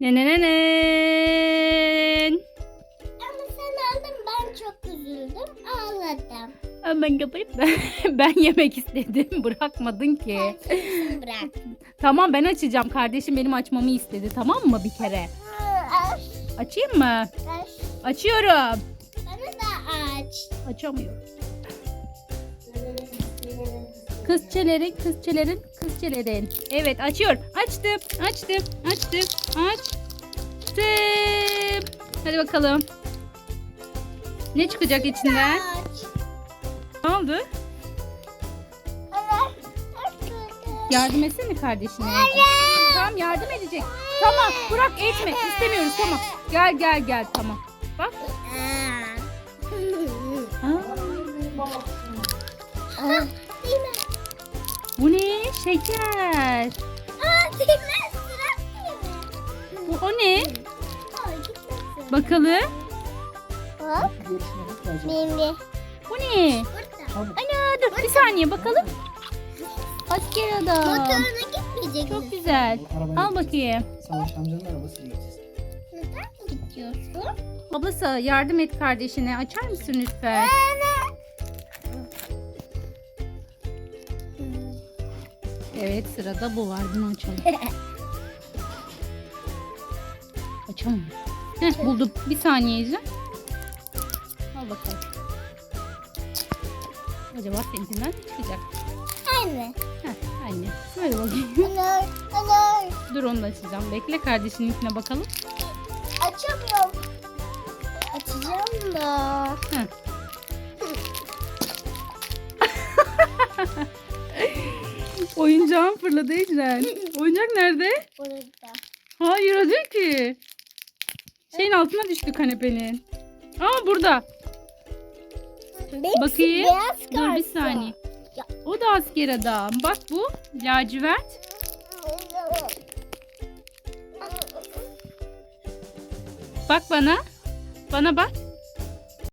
Ne ne ne ne. Ama sen aldın ben çok üzüldüm ağladım. Ben kapayıp ben, ben yemek istedim. Bırakmadın ki. Ben bıraktım. Tamam ben açacağım. Kardeşim benim açmamı istedi. Tamam mı bir kere? Aç, Açayım mı? aç. Açıyorum. Bana da aç. Açamıyorum. Kızçelerin, kızçelerin, kızçelerin. Evet açıyorum. Açtım, açtım, açtım, açtım. Hadi bakalım. Ne çıkacak içinden? Ne oldu? Yardım etsene kardeşine. Tamam yardım edecek. Tamam bırak etme. İstemiyoruz tamam. Gel gel gel tamam. Bak. Aa? Bu ne? Şeker. Aa, değil mi? Sıra? Bu o ne? Bakalım. Hop. Mimi. Bu ne? Burada. Ana dur bir saniye bakalım. Asker adam. Motoruna gitmeyecek Çok mi? güzel. Arabaya Al bakayım. Savaş amcanın arabasıyla gideceğiz. Neden gidiyorsun? Ablası yardım et kardeşine. Açar mısın lütfen? Evet sırada bu var. Bunu açalım. Açamıyorum. Heh, buldum. Bir saniye izle. Al bakalım. Acaba seninkinden ne çıkacak? Anne. Heh, anne. Hadi bakayım. Olur. Olur. Dur onu da açacağım. Bekle kardeşininkine bakalım. Açamıyorum. Açacağım da. Oyuncağım fırladı Ecren. Oyuncak nerede? Burada. Hayır o değil ki. Şeyin altına düştü kanepenin. Aa burada. Benimkisi Bakayım. Dur bir saniye. O da asker adam. Bak bu lacivert. Bak bana. Bana bak.